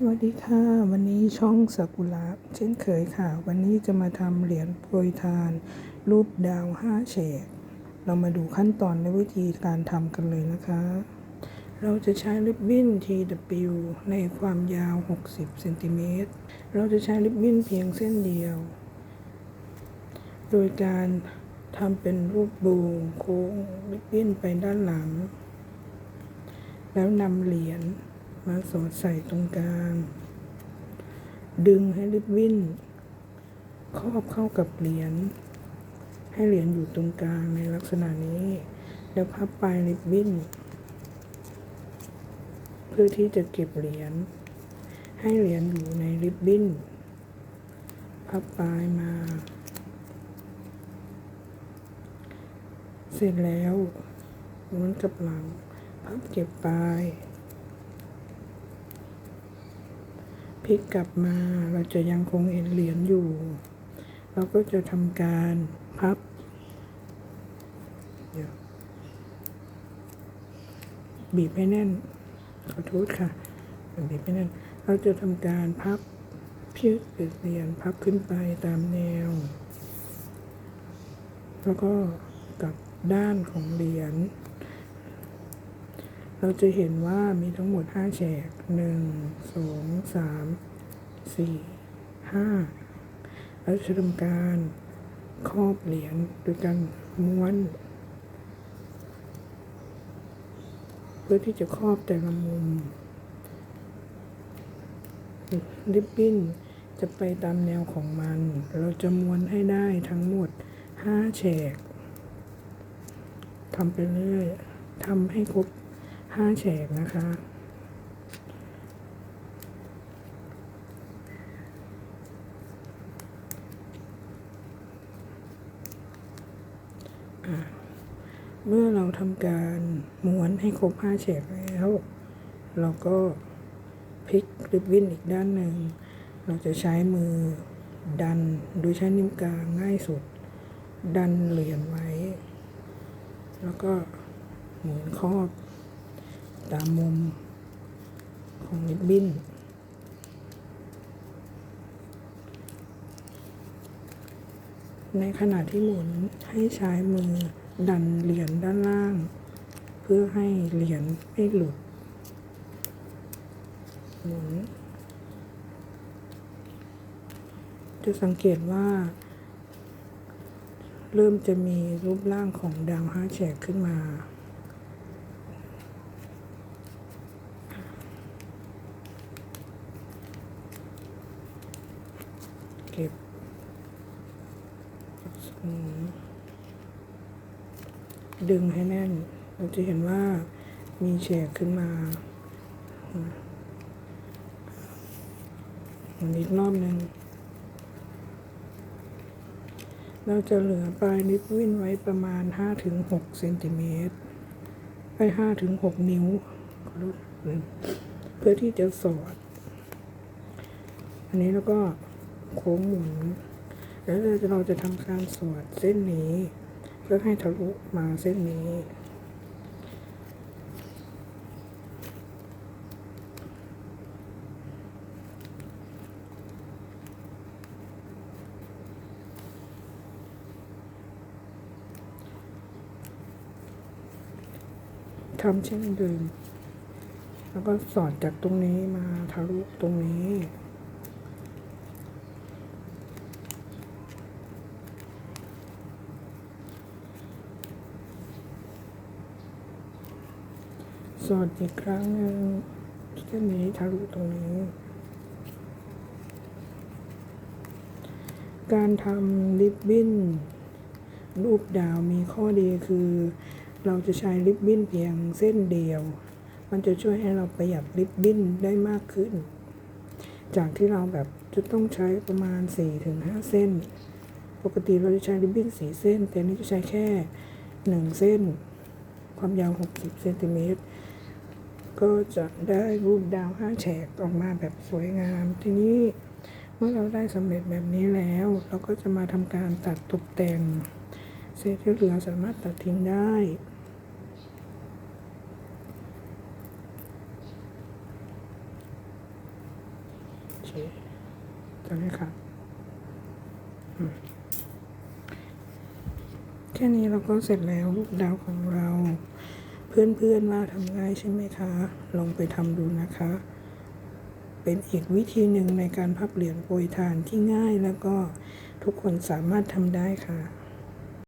สวัสดีค่ะ วันนี้ช่องสากุระเช่นเคยค่ะ วันนี้จะมาทำเหรียญโปรยทาน รูปดาวห้าแฉกเรามาดูขั้นตอนและวิธีการทำกันเลยนะคะ เราจะใช้ริบบิ้น TW ในความยาว 60เซนติเมตรเราจะใช้ริบบิ้นเพียงเส้นเดียว โดยการทำเป็นรูปบูโค้งริบบิ้นไปด้านหลัง แล้วนำเหรียญ มาสอดใส่ตรงกลาง ดึงให้ริบบิ้นครอบเข้ากับเหรียญ ให้เหรียญอยู่ตรงกลางในลักษณะนี้ แล้วพับปลายริบบิ้น เพื่อที่จะเก็บเหรียญ ให้เหรียญอยู่ในริบบิ้น พับปลายมา เสร็จแล้วม้วนกับหลัง พับเก็บปลาย พลิกกลับมาเราจะยังคงเห็นเหรียญอยู่ เราก็จะทำการพับบีบให้แน่น ขอโทษค่ะบีบให้แน่น เราจะทำการพับพิกเหรียญพับขึ้นไปตามแนว แล้วก็กับด้านของเหรียญ เราจะเห็นว่ามีทั้งหมด 5 แฉก 1 2 3 4 5 เราจะทำการครอบเหรียญโดยการม้วน เพื่อที่จะครอบแต่ละมุม ริบบิ้นจะไปตามแนวของมัน เราจะม้วนให้ได้ทั้งหมด 5 แฉกทำไปเรื่อยทำให้ครบ 5แฉกนะคะ เมื่อเราทำการม้วนให้ครบ5แฉกแล้ว เราก็พลิกริบบิ้นอีกด้านหนึ่ง เราจะใช้มือดันโดยใช้นิ้วกลางง่ายสุด ดันเหรียญไว้ แล้วก็หมุนครอบ ตามมุมของริบบิ้นในขณะที่หมุนให้ใช้มือดันเหรียญด้านล่าง เพื่อให้เหรียญไม่หลุด หมุน จะสังเกตว่า เริ่มจะมีรูปร่างของดาวห้าแฉกขึ้นมา เก็บหมุนดึงให้แน่น เราจะเห็นว่ามีแฉกขึ้นมานอีกรอบหนึ่งเราจะเหลือปลายนิบวิ่นไว้ประมาณ 5-6เซนติเมตรไป5-6 นิ้ว เพื่อที่จะสอด อันนี้แล้วก็ โค้งหมุน แล้วเราจะทำการสอดเส้นนี้ เพื่อให้ทะลุมาเส้นนี้ทำเช่นเดิม แล้วก็สอดจากตรงนี้มาทะลุตรงนี้ สอดอีกครั้งหนึ่งเส้นนี้ทะลุตรงนี้ การทำริบบิ้นรูปดาวมีข้อดีคือ เราจะใช้ริบบิ้นเพียงเส้นเดียว มันจะช่วยให้เราประหยัดริบบิ้นได้มากขึ้น จากที่เราแบบจะต้องใช้ประมาณ 4-5 เส้น ปกติเราจะใช้ริบบิ้น4 เส้น แต่นี้จะใช้แค่ 1 เส้น ความยาว 60 เซนติเมตร ก็จะได้รูปดาวห้าแฉกออกมาแบบสวยงาม ทีนี้เมื่อเราได้สำเร็จแบบนี้แล้ว เราก็จะมาทำการตัดตกแต่ง เศษที่เหลือสามารถตัดทิ้งได้จะเลยค่ะแค่นี้เราก็เสร็จแล้วลูกดาวของเรา เพื่อนๆว่าทำง่ายใช่ไหมคะ ลองไปทำดูนะคะ เป็นอีกวิธีหนึ่งในการพับเหรียญโปรยทานที่ง่ายแล้วก็ทุกคนสามารถทำได้ค่ะ